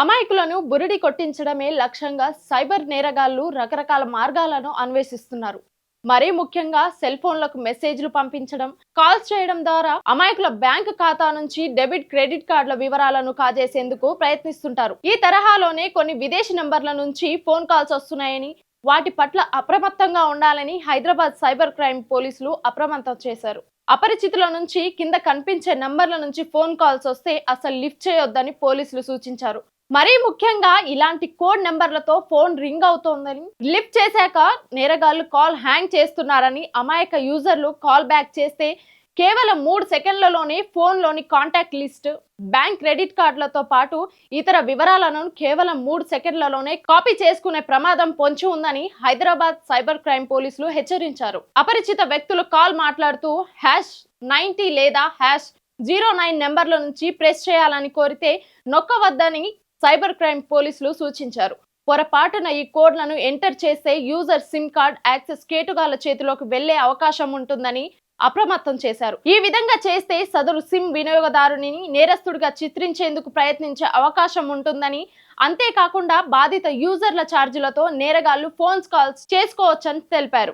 అమాయకులను బురిడి కొట్టించడమే లక్ష్యంగా సైబర్ నేరగాళ్ళు రకరకాల మార్గాలను అన్వేషిస్తున్నారు. మరీ ముఖ్యంగా సెల్ ఫోన్లకు మెసేజ్లు పంపించడం కాల్స్ చేయడం ద్వారా అమాయకుల బ్యాంక్ ఖాతా నుంచి డెబిట్ క్రెడిట్ కార్డుల వివరాలను కాజేసేందుకు ప్రయత్నిస్తుంటారు. ఈ తరహాలోనే కొన్ని విదేశీ నంబర్ల నుంచి ఫోన్ కాల్స్ వస్తున్నాయని వాటి పట్ల అప్రమత్తంగా ఉండాలని హైదరాబాద్ సైబర్ క్రైమ్ పోలీసులు అప్రమత్తం చేశారు. అపరిచితుల నుంచి కింద కనిపించే నంబర్ల నుంచి ఫోన్ కాల్స్ వస్తే అసలు లిఫ్ట్ చేయొద్దని పోలీసులు సూచించారు. మరీ ముఖ్యంగా ఇలాంటి కోడ్ నెంబర్లతో ఫోన్ రింగ్ అవుతోందని లిఫ్ట్ చేశాక నేరగాళ్ళు కాల్ హ్యాంగ్ చేస్తున్నారని అమాయక యూజర్లు కాల్ బ్యాక్ చేస్తే కేవలం మూడు సెకండ్లలోనే ఫోన్లోని కాంటాక్ట్ లిస్ట్ బ్యాంక్ క్రెడిట్ కార్డులతో పాటు ఇతర వివరాలను కేవలం మూడు సెకండ్లలోనే కాపీ చేసుకునే ప్రమాదం పొంచి ఉందని హైదరాబాద్ సైబర్ క్రైమ్ పోలీసులు హెచ్చరించారు. అపరిచిత వ్యక్తులు కాల్ మాట్లాడుతూ హ్యాష్ నైన్టీ లేదా హ్యాష్ జీరో నైన్ నెంబర్ల నుంచి ప్రెస్ చేయాలని కోరితే నొక్కవద్దని సైబర్ క్రైమ్ పోలీసులు సూచించారు. పొరపాటున ఈ కోడ్లను ఎంటర్ చేస్తే యూజర్ సిమ్ కార్డ్ యాక్సెస్ కేటుగాళ్ళ చేతిలోకి వెళ్ళే అవకాశం ఉంటుందని అప్రమత్తం చేశారు. ఈ విధంగా చేస్తే సదరు సిమ్ వినియోగదారుని నేరస్తుడిగా చిత్రించేందుకు ప్రయత్నించే అవకాశం ఉంటుందని అంతేకాకుండా బాధిత యూజర్ల ఛార్జీలతో నేరగాళ్ళు ఫోన్స్ కాల్స్ చేసుకోవచ్చని తెలిపారు.